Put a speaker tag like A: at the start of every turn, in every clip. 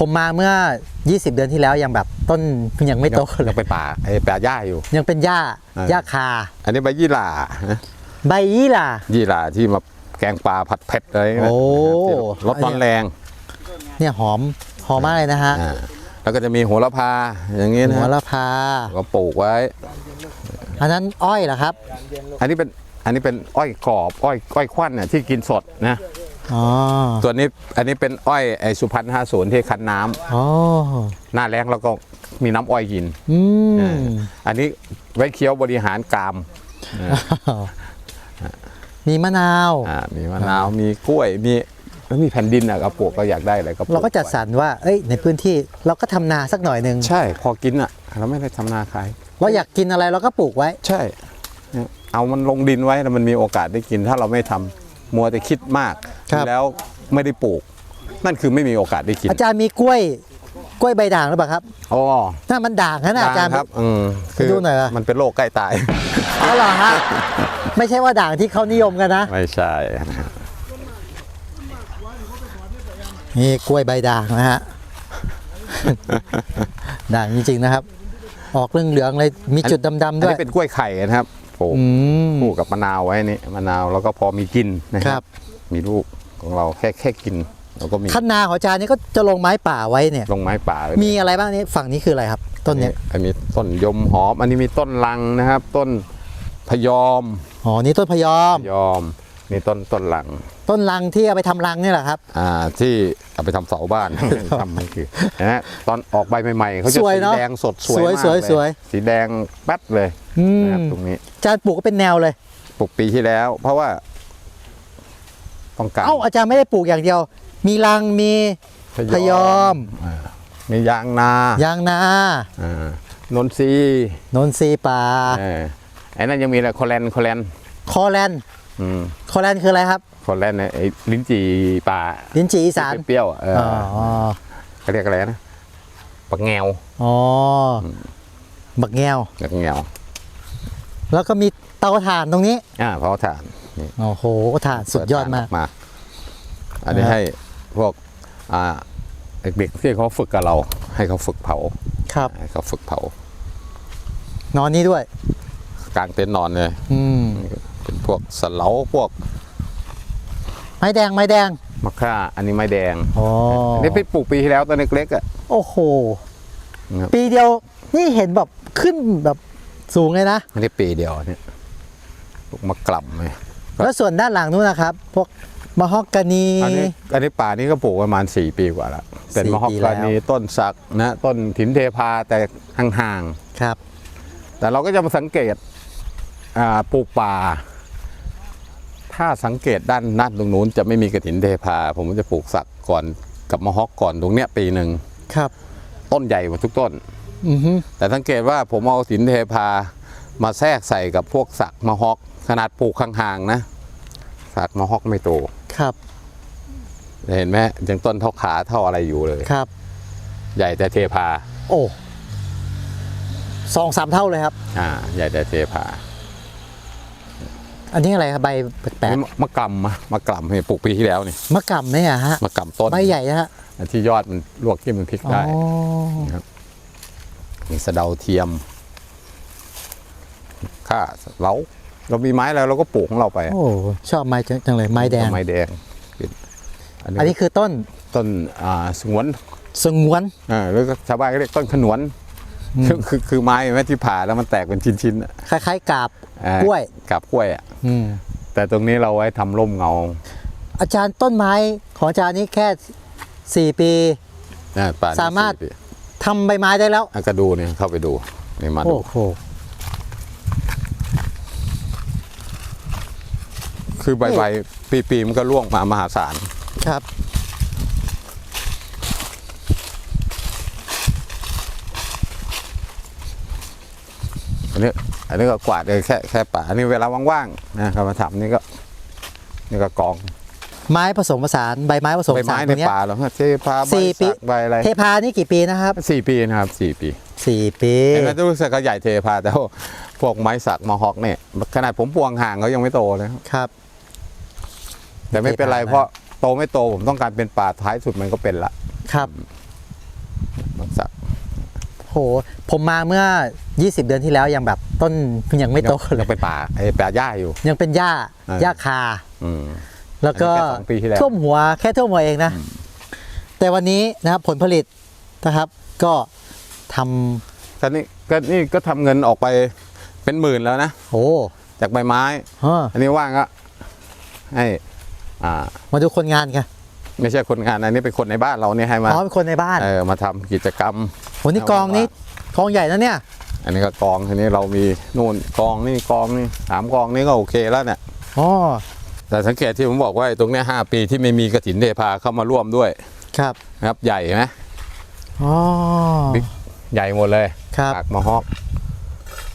A: ผมมาเมื่อ 20 เดือนที่แล้วยังแบบต้นยังไม่โตเล
B: ยั
A: ย
B: งเป็นป่าไอ้ป่าหญ้าอยู่
A: ยังเป็นหญ้า
B: อ่า
A: หญ้าคา
B: อันนี้ใบยี่หร่านะ
A: ใบยี่หร่า
B: ยี่หร่าที่มาแกงปลาผัดเผ็ดอะไรนะ
A: โอ้
B: ที่รสร้อนแรง
A: เนี่ยหอมหอมมากเลยนะฮะ
B: อ่าแล้วก็จะมีโหระพาอย่างนี้นะ
A: หัวละพา
B: ก็ปลูกไว้
A: อันนั้นอ้อยเหรอครับ
B: อันนี้เป็นอันนี้เป็นอ้อยกรอบอ้อยอ้อยควันเนี่ยที่กินสดนะ
A: อ๋อ
B: ส่วนนี้อันนี้เป็นอ้อยไอสุพรรณห้าศูนย์ที่คั้นน้ำ
A: อ๋อ
B: หน้าแรงแล้วก็มีน้ำอ้อยกิน
A: อืม
B: อันนี้ไว้เคี้ยวบริหารกราม
A: มีมะนาว
B: อ่ามีมะนาวมีกล้วยมีแล้วมีแผ่นดินอะก็ปลูกก็อยากได้อะไรก็ปลู
A: เราก็จัดสรรว่า เอ้ย ในพื้นที่เราก็ทำนาสักหน่อยหนึ่ง
B: ใช่พอกินอะเราไม่ได้ทำนาขาย
A: เราอยากกินอะไรเราก็ปลูกไว้
B: ใช่เนี่ยเอามันลงดินไว้แล้วมันมีโอกาสได้กินถ้าเราไม่ทำ มัวแต่คิดมาก
A: ครับ
B: แล้วไม่ได้ปลูก นั่นคือไม่มีโอกาสได้กิน
A: อาจารย์มีกล้วย กล้วยใบด่างหรือเปล่าครับ
B: อ๋อ
A: น่ามันด่างนะน่ะอาจารย์
B: ครับอืม
A: ไปดูหน่อยอะ
B: มันเป็นโรคใกล้ตาย
A: อ๋อเหรอฮะไม่ใช่ว่าด่างที่เขานิยมกันนะ
B: ไม่ใช่นะฮะ
A: นี่กล้วยใบด่างนะฮะ ด่างจริงๆนะครับ ออกเรื่องเหลืองๆเลยมีจุดดำ
B: อัน
A: ๆด้วย
B: นี้เป็นกล้วยไข่นะครับ ปลูก
A: อืม
B: ปลูกกับมะนาวไว้นี่มะนาวแล้วก็พอมีกินนะค
A: ครั
B: รับ บ มีลูกของเราแค่แค่กินเราก็มี
A: คันนาของอาจารย์นี่ก็จะลงไม้ป่าไว้เนี่ย
B: ลงไม้ป่าเลย
A: มีอะไรบ้างนี่ฝั่งนี้คืออะไรครับ ต้นเนี้ย
B: อันนี้ต้นยมหอม อันนี้มีต้นลังนะครับ ต้นพยอม
A: อ๋อนี่ต้นพยอม
B: พยอม นี่ต้นต้นลัง
A: ต้นลังที่เอาไปทำรังนี่แหละครับ
B: อ่าที่เอาไปทำเสาบ้าน ทำมันคือนะฮะตอนออกใบใหม่ๆเขาจะ
A: สวย
B: สี
A: เนอะ
B: แดงสดสวย
A: สวย
B: มาก
A: สวย
B: เล
A: สวย
B: สีแดงแป๊ดเลย
A: อื
B: นะครับ
A: ม
B: ตรงนี้
A: อาจารย์ปลูกก็เป็นแนวเลย
B: ปลูกปีที่แล้ว เพราะว่าต้องการ
A: เอ้าอาจารย์ไม่ได้ปลูกอย่างเดียว มีรังมีพยอม
B: อ่ามียางนายา
A: งนา
B: อ่านนทรี
A: นนทรีป่า
B: เออไอ้นั่นยังมีอะไรคอแลนคอแลน
A: คอแลนด์
B: อืม
A: คอแลนด์คืออะไรครับ
B: คอแลนเนี่ยไอ้ลิ้นจี่ป่า
A: ลิ้นจี่อีสาน
B: ที่เปรี้ยวๆอะเออ
A: อ๋อ
B: อเขาเรียกอะไรนะปักแงว
A: อ๋อบักแงว
B: ปักแงว
A: แล้วก็มีเตาถ่านตรงนี้
B: อ่าเผาถ่านนี่
A: โอ้โหถ่านสุดยอดมาก
B: เปิถ่นออันนี้
A: นะฮะ
B: ให้พวกอ่าเด็กๆที่เขาฝึกกับเรา ให้เขาฝึกเผา
A: ครับ
B: ให้เขาฝึกเผาน
A: อนนี้ด้วย
B: กลางเต็นท์นอนเลย
A: อืม
B: เป็นพวกสะเหลาพวก
A: ไม้แดงไม้แดง
B: มะข่า อันนี้ไม้แดง
A: อ๋อ
B: อันนี้ไปปลูกปีที่แล้วตอนเล็กๆอะ
A: โอ้โห
B: ครับ
A: ปีเดียวนี่เห็นแบบขึ้นแบบสูงเลยนะ
B: อันนี้ปีเดียวเนี่ยปลูกมะกล่ำเลยครับ
A: แล้วส่วนด้านหลังนู้นนะครับ พวกมะฮอกกานี
B: อันนี้อันนี้ป่านี้ก็ปลูกประมาณ 4 ปีกว่าแล้วเป็น
A: สี่
B: มะฮอก
A: ปี
B: กา
A: แล้ว
B: นีต้นสักนะต้นถินเทพาแต่ห่าง
A: ครับ
B: ๆแต่เราก็จะมาสังเกตอ่าปลูกป่า ถ้าสังเกตด้านด้านตรงนู้นจะไม่มีกระถินเทพา ผมจะปลูกสักก่อนกับมะฮอกก่อนตรงเนี้ยปีหนึ่ง
A: ครับ
B: ต้นใหญ่กว่าทุกต้น
A: อือฮึ
B: แต่สังเกตว่าผมเอาถินเทพามาแทรกใส่กับพวกสักมะฮอก ขนาดปลูกห่างๆนะสักมะฮอกไม่โต
A: ครับ
B: เห็นไหมยังต้นเท่าขาเท่าอะไรอยู่เลย
A: ครับ
B: ใหญ่แต่เทพา
A: โอ้สองสามเท่าเลยครับ
B: อ่า ใหญ่แต่เทพา
A: อันนี้อะไรครับใบแปลก
B: มะมะกำมะมะกำนี่ปลูกปีที่แล้วนี่
A: ๆมะกำเนี่ยฮะ
B: มะกำต้น
A: ใบใหญ่นะฮะ
B: อันที่ยอดมันลวกจิ้มมันพริกได้
A: อ๋อ
B: มีสะเดาเทียมข้าเราเรามีไม้แล้วเราก็ปลูกของเราไป
A: โอ้ชอบไม้จังเลยไม้แดง
B: ไม้แดง
A: อันนี้คือต้น
B: ต้นอ่าสงวน
A: สงวน
B: อ่าหรือก็ชาวบ้านก็เรียกต้นขนวน คือคือคือไม้แม้ที่ผ่าแล้วมันแตกเป็นชิ้นๆอะ
A: คล้ายๆกาบ
B: อ่าก
A: ล้วย
B: กับกล้วยอะ
A: อืม
B: แต่ตรงนี้เราไว้ทำร่มเงา
A: อาจารย์ต้นไม้ของอาจารย์นี่แค่สี่ปี
B: อ่ป่นนี้
A: สามารถ
B: สี่ปี
A: ทำใบไม้ได้แล้ว
B: อะก็ดูเนี่ยเข้าไปดูนี่มาดู
A: โอ้โห
B: คือใบใบปีปีๆมันก็ร่วงมามหาศาล
A: ครับ
B: นนี้อันนี้ก็กวาดเลยแค่แค่ป่าอันนี้เวลาว่างๆนะครับมาทำนี่ก็นี่ก็กอง
A: ไม้ผสมผสานใบไม้ผสม
B: ใบ
A: ผสา
B: ไม้
A: นต
B: ใน
A: รงเนี้ย
B: ป่าเหรอเทพาใบ
A: สี่ปี
B: สักใบอะไร
A: เทพานี่กี่ปีนะครับ
B: สี่ปีนะครับสี่ปี
A: สี่ปี
B: เห็นไหมรู้สึกเขาใหญ่เทพาแต่ว่าพวกไม้สักมอฮอกเนี่ยขนาดผมปวงห่างเขายังไม่โตเลยครับ
A: ครับ
B: แต่ไม่เป็นไร
A: เทพานะ
B: เพราะโตไม่โตผมต้องการเป็นป่าท้ายสุดมันก็เป็นละ
A: ครับ โห ผมมาเมื่อ 20 เดือนที่แล้วยังแบบต้นยังไม่โตเล
B: ยั
A: ย
B: งเป็นป่าไอ้ป่าหญ้าอยู่
A: ยังเป็นหญ้า
B: อ่า
A: หญ้าคา
B: อืม
A: แล้วก็
B: อันนี้แค่สองปีที่แล้ว
A: ท่วมหัวแค่ท่วมหัวเองนะ แต่วันนี้นะครับผลผลิตนะครับ ก็ทำ
B: ก็นี่ก็นี่ก็ทำเงินออกไปเป็นหมื่นแล้วนะ
A: โอ้
B: จากใบไม้
A: ฮะ
B: อันนี้ว่างก็ให้อ่า
A: มาดูคนงานกัน
B: ไม่ใช่คนงานอันนี้เป็นคนในบ้านเราเนี่ยให้มา
A: อ๋อเป็นคนในบ้าน
B: เออมาทำกิจกรรม
A: โหนี่กองนี้กองใหญ่นะเนี่ย
B: อันนี้ก็กองทีนี้เรามีนู่นกองนี่กองนี่สามกองนี่ก็โอเคแล้วเนี่ย
A: อ๋อ
B: แต่สังเกตที่ผมบอกว่าไอ้ตรงเนี้ยห้าปีที่ไม่มีกระถินเทพาเข้ามาร่วมด้วย
A: ครับ
B: นะครับใหญ่ไหม
A: อ๋อ
B: บิ๊กใหญ่หมดเลย
A: ครับ
B: ปากมาฮอก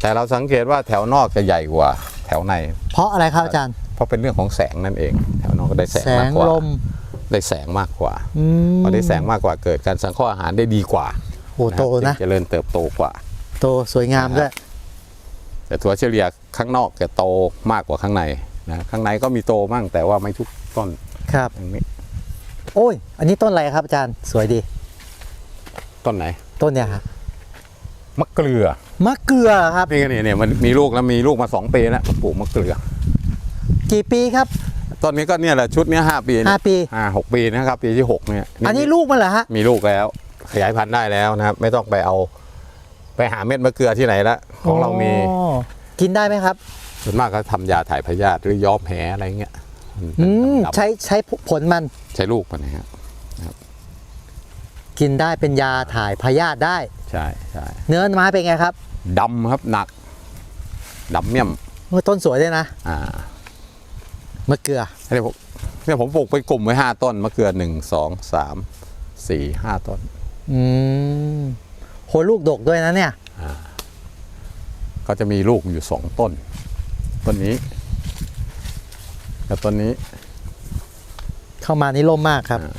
B: แต่เราสังเกตว่าแถวนอกจะใหญ่กว่าแถวใน
A: เพราะอะไรครับอาจารย์
B: เพราะเป็นเรื่องของแสงนั่นเอง แถวนอกก็ได้แสง
A: แส
B: มาก
A: ง
B: กว่า
A: ลม
B: ได้แสงมากกว่า
A: อืม
B: พอได้แสงมากกว่าเกิดการสังเคราะห์อาหารได้ดีกว่า
A: โหโตนะ
B: เจริญเติบโตกว่า
A: โตสวยงามด้วย
B: แต่ตัวเฉลี่ยข้างนอกจะโตมากกว่าข้างในนะข้างในก็มีโตมั่งแต่ว่าไม่ทุกต้น
A: ครับ
B: อย่างนี้
A: โอ้ย อันนี้ต้นอะไรครับอาจารย์สวยดี
B: ต้นไหน
A: ต้นเนี่ยครับ
B: มะเกลือ
A: มะเกลือครับ
B: นี่ก็เนี่ยเนี่ยมันมีลูกแล้วมีลูกมาสองปีแล้วปลูกมะเกลือ
A: กี่ปีครับ
B: ต้นนี้ก็เนี่ยแหละชุดเนี้ยห้าปี
A: ห้าปี
B: ห้าหกปีนะครับปีที่หกเนี่ย
A: อันนี้ลูกมันเหรอฮะ
B: มีลูกแล้ว ขยายพันธุ์ได้แล้วนะครับ ไม่ต้องไปเอา ไปหาเม็ดมะเกลือที่ไหนละของเรามี
A: อ๋อกินได้ไหมครับ
B: ส่วนมากก็ทำยาถ่ายพยาธิหรือย้อมแผลอะไรเงี้ยมันเป็
A: อื
B: น
A: ม
B: ดำๆ
A: ใช้ใช้ผลมัน
B: ใช้ลูกมันนะครับ
A: กินได้เป็นยาถ่ายพยาธิได้
B: ใช่ใช่
A: เนื้อไม้เป็นไงครับ
B: ดำครับหนักดำเมี่ยม
A: โอ้ยต้นสวยด้วยนะ
B: อ่า
A: มะเกลือ
B: เนี่ยผมเนี่ยผมปลูกไปกลุ่มไว้ห้าต้นมะเกลือหนึ่งสองสามสี่ห้าต้น
A: อืมโหลูกดกด้วยนะเนี่ย
B: ก็จะมีลูกอยู่สองต้น ต้นนี้กับต้นนี้
A: เข้ามานี่ร่มมากครับ
B: อ่า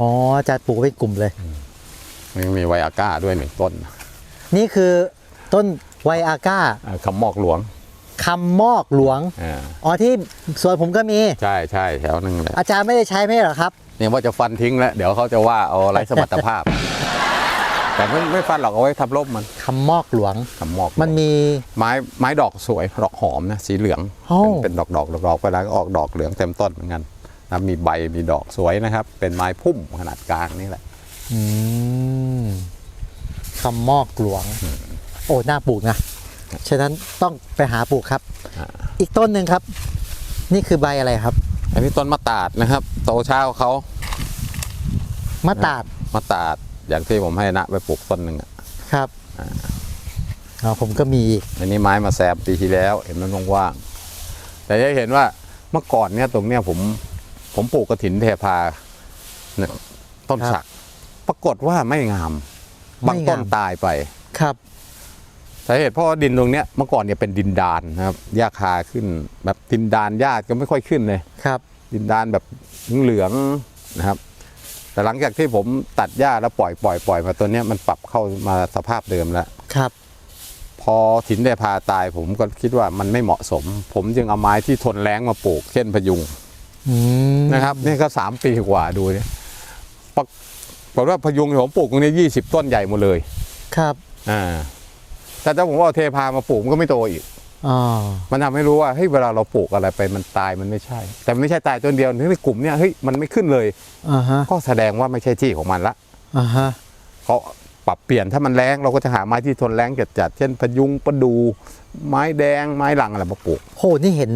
A: อ๋ออาจารย์ปลูกไว้กลุ่มเลย
B: มันมีไวอาก้าด้วยหนึ่งต้น
A: นี่คือต้นไวอาก้า
B: อ่าคำมอกหลวง
A: คำมอกหลวง
B: อ่า
A: อ๋อที่สวนผมก็มี
B: ใช่ใช่แถวนึงเลย
A: อาจารย์ไม่ได้ใช้ไม่ใช่เหรอครับ
B: เนี่ยว่าจะฟันทิ้งแล้ว เดี๋ยวเขาจะว่าเอาไร้สมรรถภาพ แต่ไม่ไม่ฟันหรอกเอาไว้ทับร่มมัน
A: คำมอกหลวง
B: คำมอกหลวง
A: มันมี
B: ไม้ไม้ดอกสวยดอกหอมนะสีเหลือง
A: โอ้
B: เป็นเป็นดอกดอกดอกดอกไปแล้วก็ออกดอกเหลืองเต็มต้นเหมือนกันนะมีใบมีดอกสวยนะครับ เป็นไม้พุ่มขนาดกลางนี่แหละ
A: อืมคำมอกหลวง โอ้น่าปลูกนะ ฉะนั้นต้องไปหาปลูกครับ
B: อ่า
A: อีกต้นหนึ่งครับ นี่คือใบอะไรครับ
B: อันนี้ต้นมะตาดนะครับ โตเช้าเขา
A: มะตาด
B: มะตาดอย่างที่ผมให้นะไปปลูกต้นหนึ่งอะ
A: ครับอ๋อผมก็มีอีก
B: อันนี้ไม้มาแซมปีที่แล้ว เห็นมันว่างๆแต่จะเห็นว่าเมื่อก่อนเนี่ยตรงเนี้ยผม ผมปลูกกระถินเทพาเนี่ยต้นสัก ปรากฏว่าไม่งาม บางต้นตายไป
A: ครับ
B: สาเหตุเพราะว่าดินตรงเนี้ยเมื่อก่อนเนี่ยเป็นดินดานนะครับหญ้าคาขึ้น แบบดินดานหญ้าก็ไม่ค่อยขึ้นเลย
A: ครับ
B: ดินดานแบบเหลืองๆนะครับ แต่หลังจากที่ผมตัดหญ้าแล้วปล่อยปล่อยปล่อยมาตัวเนี้ยมันปรับเข้ามาสภาพเดิมแล้ว
A: ครับ
B: พอถินเดพาตายผมก็คิดว่ามันไม่เหมาะสม ผมจึงเอาไม้ที่ทนแรงมาปลูก เช่นพยุง
A: อืม
B: นะครับนี่ก็สามปีกว่าดูเนี่ยปรากฏว่าพยุงที่ผมปลูกตรงนี้ยี่สิบต้นใหญ่หมดเลย
A: ครับ
B: อ่า แต่ถ้าผมเอาเทพามาปลูกมันก็ไม่โตอีก
A: อ๋อ
B: มันทำให้รู้ว่าเฮ้ยเวลาเราปลูกอะไรไปมันตายมันไม่ใช่ แต่มันไม่ใช่ตายต้นเดียวในกลุ่มเนี้ยเฮ้ยมันไม่ขึ้นเลย
A: อ่าฮะ
B: ก็แสดงว่าไม่ใช่ที่ของมันละ
A: อ่าฮะ
B: เขาปรับเปลี่ยนถ้ามันแรงเราก็จะหาไม้ที่ทนแรงจัดๆเช่นพยุงประดู ไม้แดงไม้หลังอะไรมาปลูก
A: โหนี่เห็น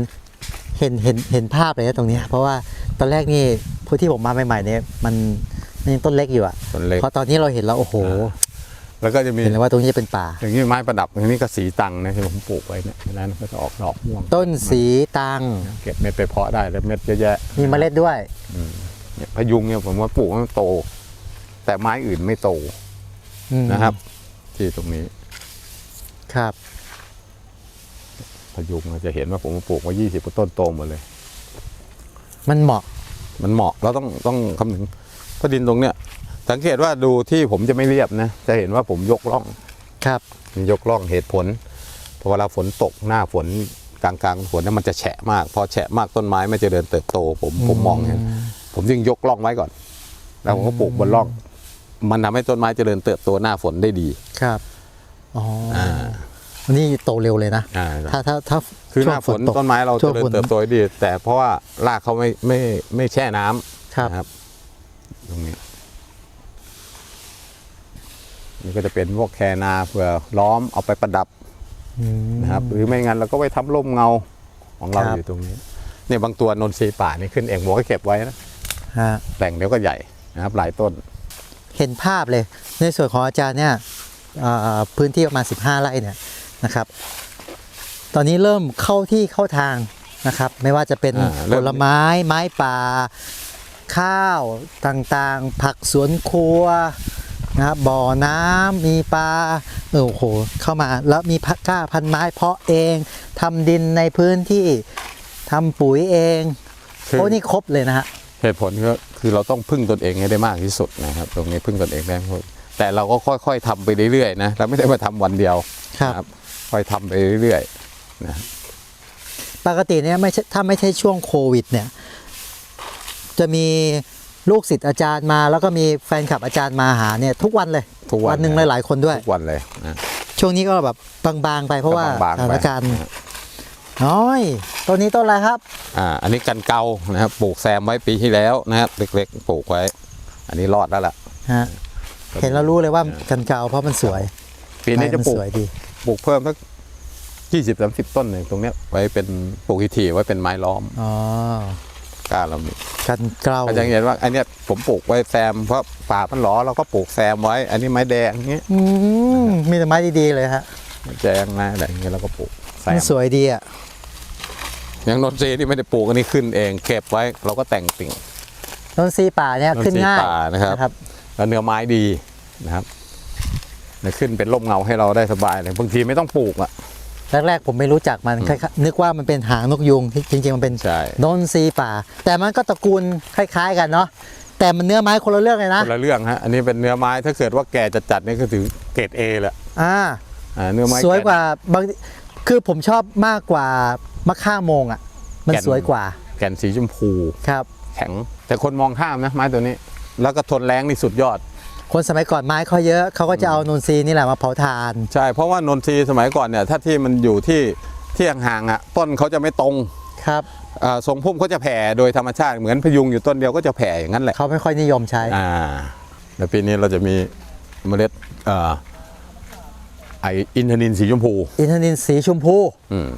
A: เห็นเห็นเห็นภาพเลยนะตรงเนี้ยเพราะว่าตอนแรกนี่ผู้ที่ผมมาใหม่ๆเนี่ยมันมันยังต้นเล็กอยู่อะ
B: ต้นเล็ก
A: พอตอนนี้เราเห็นแล้วโอ้โห
B: แล้วก็จะมี
A: เห็นเลยว่าตรงนี้จะเป็นป่า
B: อย่างนี้ไม้ประดับอย่างนี้ก็สีตังนะที่ผมปลูกไว้เนี่ยนั้นก็จะออกดอกม่วง
A: ต้นสีตัง
B: เก็บเม็ดไปเพาะได้แล้วเม็ดเยอะแยะ
A: มีเมล็ดด้วย
B: เนี่ยพยุงเนี่ยผมว่าปลูกให้มันโต แต่ไม้อื่นไม่โต
A: อืม
B: นะครับ ที่ตรงนี้
A: ครับ
B: พยุงเราจะเห็นว่าผมปลูกมา20กว่าต้นโตหมดเลย
A: มันเหมาะ
B: มันเหมาะเราต้องต้องคำนึงเพราะดินตรงเนี้ย สังเกตว่าดูที่ผมจะไม่เรียบนะ จะเห็นว่าผมยกร่อง
A: ครับ
B: มียกร่องเหตุผลเพอเวลาฝนตกหน้าฝนกลางกลางๆฝนเนี่ยมันจะแฉะมาก พอแฉะมากต้นไม้ไม่เจะเดินเติบโต ผมผมมองเห็นผมจึงยกร่องไว้ก่อน แล้วผมก็ปลูกบนร่อง มันทำให้ต้นไม้เจริญเติบโตหน้าฝนได้ดี
A: ครับอ๋ออาอันนี่โตเร็วเลยนะ
B: อ่า
A: ถ้าถ้าถ้า
B: คือหน้าฝน
A: ช่วง
B: ต้นไม้เรา
A: ช่
B: เจ
A: วง
B: ริญ
A: ฝน
B: เติบโตได้ดี แต่เพราะว่ารากเขาไม่ไม่ไม่แช่น้ำ
A: ครับ
B: นะครับตรงนี้ นี่ก็จะเป็นพวกแคนาเผื่อล้อมเอาไปประดับ
A: อืม
B: นะครับหรือไม่งั้นเราก็ไว้ทำร่มเงาของเรา
A: ครับ
B: อยู่ตรงนี้เนี่ยบางตัวนนทรีย์ป่านี่ขึ้นเองผมก็เก็บไว้นะ
A: ฮะ
B: แต่งเดี๋ยวก็ใหญ่นะครับหลายต้น
A: เห็นภาพเลยในส่วนของอาจารย์เนี่ยอ่าพื้นที่ประมาณ 15 ไร่เนี่ยนะครับ ตอนนี้เริ่มเข้าที่เข้าทางนะครับ ไม่ว่าจะเป็น
B: อ่าเริ่
A: ผมลไม้ไม้ป่า ข้าวต่างๆ ผักสวนครัว นะครับบ่อน้ำมีปลาเออโอ้โหเข้ามาแล้วมีพักกล้าพันไม้เพาะเองทำดินในพื้นที่ทำปุ๋ยเอง
B: คือ
A: โอ้นี่ครบเลยนะฮะ
B: เหตุผลก็คือเราต้องพึ่งตนเองให้ได้มากที่สุดนะครับ ตรงนี้พึ่งตนเองได้มากแต่เราก็ค่อยๆทำไปเรื่อยๆนะเราไม่ได้มาทำวันเดียว
A: ครับ
B: นะค่อยทำไปเรื่อย
A: ปกติเนี่ยไม่ใช่ถ้าไม่ใช่ช่วงโควิดเนี่ย จะมี ลูกศิษย์อาจารย์มาแล้วก็มีแฟนคลับอาจารย์มาหาเนี่ยทุกวันเลย
B: ทุกวัน
A: หนึ่งหลายๆคนด้วย
B: ทุกวันเลยนะ
A: ช่วงนี้ก็แบบบางๆไปเพราะว่า
B: ก็บาง
A: ส
B: ๆ
A: ถา
B: ไป
A: นการณ์น้อยต้นนี้ต้นอะไรครับ
B: อ่าอันนี้กันเกานะครับปลูกแซมไว้ปีที่แล้วนะครับเล็กๆปลูกไว้ อันนี้รอดแล้วล่ะ
A: ฮะ เห็นแล้วรู้เลยว่ากันเกาเพราะมันสวย
B: ปีนี้จะ
A: ใบมั
B: ปลูก
A: สวยดี
B: ปลูกเพิ่มสักยี่สิบสามสิบต้นหนึ่งตรงเนี้ยไว้เป็นปลูกทีทีไว้เป็นไม้ล้อม
A: อ๋อ ก
B: ล้าเรามี
A: กันเกา
B: ก็จะเห็นว่า อันเนี้ยผมปลูกไว้แซมเพราะป่ามันหลอเราก็ปลูกแซมไว้ อันนี้ไม้แดงเงี้ย
A: อืมมีแต่ไม้ดีๆเลยฮะ
B: ไม้แดงนะอะไรอย่างเงี้ยเราก็ปลูกแซ
A: มัน
B: ม
A: สวยดีอะ
B: อย่างนนทรีย์นี่ไม่ได้ปลูกอันนี้ขึ้นเองเก็บไว้เราก็แต่งติ่ง
A: ต้นซีป่าเนี่ย
B: ต้น
A: ขึ้น
B: ซี
A: ง่าย
B: ป่านะครับ แล้วเนื้อไม้ดีนะครับเนี่ยขึ้นเป็นร่มเงาให้เราได้สบายเลยบางทีไม่ต้องปลูกอะ
A: แรกๆผมไม่รู้จักมันคล้ายๆนึกว่ามันเป็นหางนกยุงที่จริงๆมันเป็น
B: ใช่
A: โดนซีป่า แต่มันก็ตระกูลคล้ายๆ กันเนาะแต่มันเนื้อไม้คนละเรื่องเลยนะ
B: คนละเรื่องฮะอันนี้เป็นเนื้อไม้ถ้าเกิดว่าแก่จัดจัดๆนี่ก็ถือเกรดเอแหละ
A: อ่า
B: อ่าเนื้อไม้
A: สวย
B: แน
A: กว่าบางคือผมชอบมากกว่ามะข่าโมงอะ มัน
B: แก่น
A: สวยกว่า
B: แก่นสีชมพู
A: ครับ
B: แข็งแต่คนมองข้ามนะไม้ตัวนี้ แล้วก็ทนแรงนี่สุดยอด
A: คนสมัยก่อนไม้เขาเยอะเขาก็จะเอานูนซีนี่แหละมาเผาทาน
B: ใช่ เพราะว่านนทรีย์สมัยก่อนเนี่ยถ้าที่มันอยู่ที่ที่ห่างๆอะต้นเขาจะไม่ตรง
A: ครับ
B: อ่าทรงพุ่มเขาจะแผ่โดยธรรมชาติเหมือนพยุงอยู่ต้นเดียวก็จะแผ่อย่างนั้นแหละ
A: เขาไม่ค่อยนิยมใช้
B: อ่าแล้วปีนี้เราจะมีเมล็ดอ่าไออินทนินสีชมพู
A: อินทนินสีชมพู
B: อืม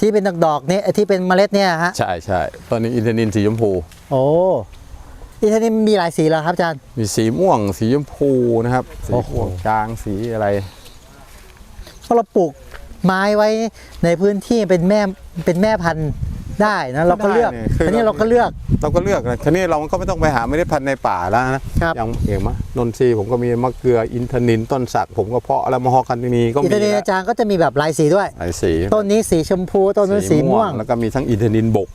A: ที่เป็นดอกๆเนี่ยไอ้ที่เป็นเมล็ดเนี่ยฮะ
B: ใช่ใช่ตอนนี้อินทนินสีชมพู
A: โอ้อิ นทนินมีหลายสีแล้วครับอาจารย์
B: มีสีม่วง สีชมพูนะครับ สี
A: โอ้โห
B: ม่วงจางสีอะไร
A: เพราะเราปลูกไม้ไว้ในพื้นที่เป็นแม่เป็นแม่พันธุ์ได้นะเราก็เลือก
B: ได้เนี่ยคือ
A: อันนี้เราก็เลือก
B: เราก็เลือกนะทีนี้เราก็ไม่ต้องไปหาเมล็ดพันธุ์ในป่าแล้วนะครับอย่างเองมะนนทรีย์ผมก็มีมะเกลืออินทนินต้นสักผมก็เพาะแล้วมะฮอกกันนีก็
A: อิน
B: มี
A: ทนิน
B: แล้ว
A: อาจารย์ก็จะมีแบบลายสีด้วย
B: หลายสี
A: ต้นนี้สีชมพูต้นนู้นสีม่วง
B: แล้วก็มีทั้งอินทนินบก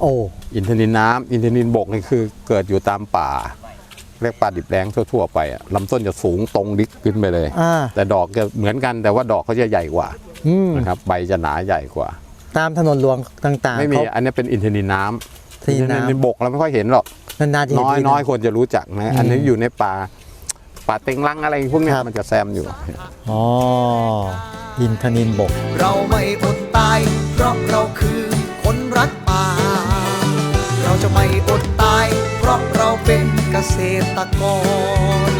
A: โอ้
B: อินทนินน้ำอินทนินบกนี่คือเกิดอยู่ตามป่าเรียกป่าดิบแรงทั่วๆไปอะลำต้นจะสูงตรงดิกขึ้นไปเลย
A: อ่า
B: แต่ดอกจะเหมือนกันแต่ว่าดอกเขาจะใหญ่กว่า
A: อืม
B: นะครับใบจะหนาใหญ่กว่า
A: ตามถนนหลวงต่างๆ
B: ไม่มี
A: เขา
B: อันนี้เป็นอินทนินน้ำ
A: อินทนินน้ำ
B: อินทนินบกเราไม่ค่อยเห็นหรอก
A: นานๆจะเห็น
B: น้อย
A: ที
B: น้อยคนจะรู้จักนะอันนี้อยู่ในป่าป่าเต็งรังอะไรพวกเนี้ย
A: ครับ
B: มันจะแซมอยู่
A: อ๋ออินทนินบก
C: เราไม่อดตายเพราะเราคือ จะไม่อดตาย เพราะเราเป็นเกษตรกร